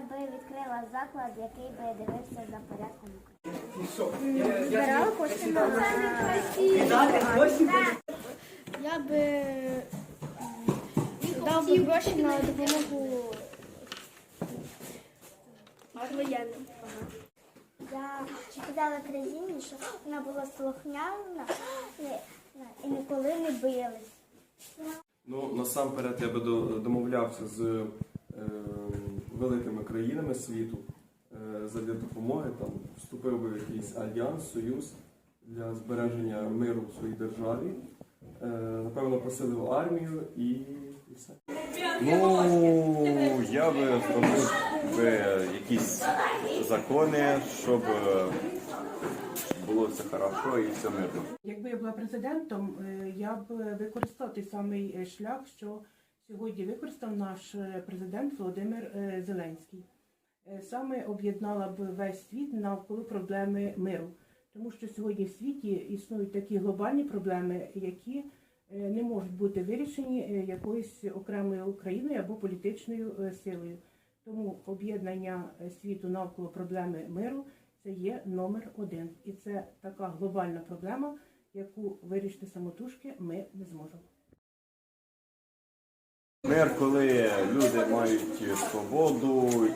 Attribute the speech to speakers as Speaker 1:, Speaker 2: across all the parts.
Speaker 1: Я би відкрила заклад, який би дивився за порядком. України.
Speaker 2: Збирала кошти на Я би дав би гроші на допомогу. Воєнним.
Speaker 1: Я казала країні, що вона була слухняна і, і ніколи не билась.
Speaker 3: Ну, насамперед я би домовлявся з е, великими країнами світу е, задля допомоги, там, вступив би в якийсь альянс, союз для збереження миру в своїй державі. Е, напевно, посилив армію і, і все.
Speaker 4: Ну, я би зробив би якісь закони, щоб е, було все хорошо і все мирно.
Speaker 5: Якби я була президентом, я б використав той самий шлях, що сьогодні використав наш е, президент Володимир е, Зеленський. Е, Саме об'єднала б весь світ навколо проблеми миру. Тому що сьогодні в світі існують такі глобальні проблеми, які не можуть бути вирішені якоюсь окремою Україною або політичною силою. Тому об'єднання світу навколо проблеми миру це є номер один. І це така глобальна проблема, яку вирішити самотужки ми не зможемо.
Speaker 4: Мир, коли люди мають свободу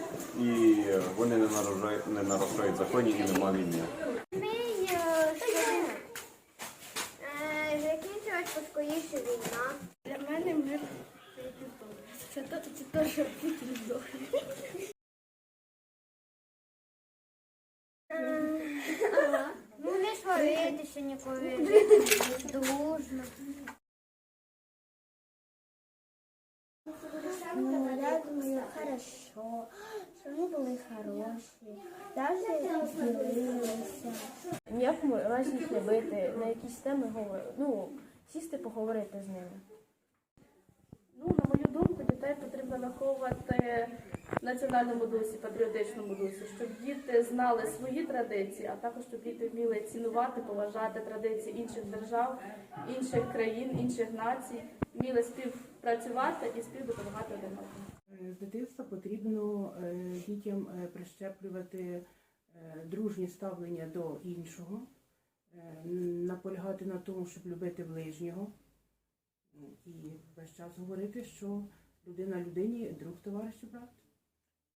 Speaker 4: і вони не нарушають, не нарушають законів і нема війни.
Speaker 1: Мій закінчилась поскоріше війна.
Speaker 2: Для мене мир це то, це то, що Путін здохне.
Speaker 1: Ну не сваритися ніколи, Ну, я думаю, хорошо, что вони були хороші, даже ділилися.
Speaker 6: В ніякому разі їх не бити, на якісь теми говорити. Ну, сісти поговорити з ними.
Speaker 7: Ну, на мою думку, дітей потрібно виховувати національному дусі, патріотичному дусі, щоб діти знали свої традиції, а також щоб діти вміли цінувати, поважати традиції інших держав, інших країн, інших націй, вміли співпрацювати і співдопомагати один.
Speaker 5: Е, З дитинства потрібно е, дітям е, прищеплювати дружнє ставлення до іншого, наполягати на тому, щоб любити ближнього. Ну, І весь час говорити, що людина людині, друг товариш брат.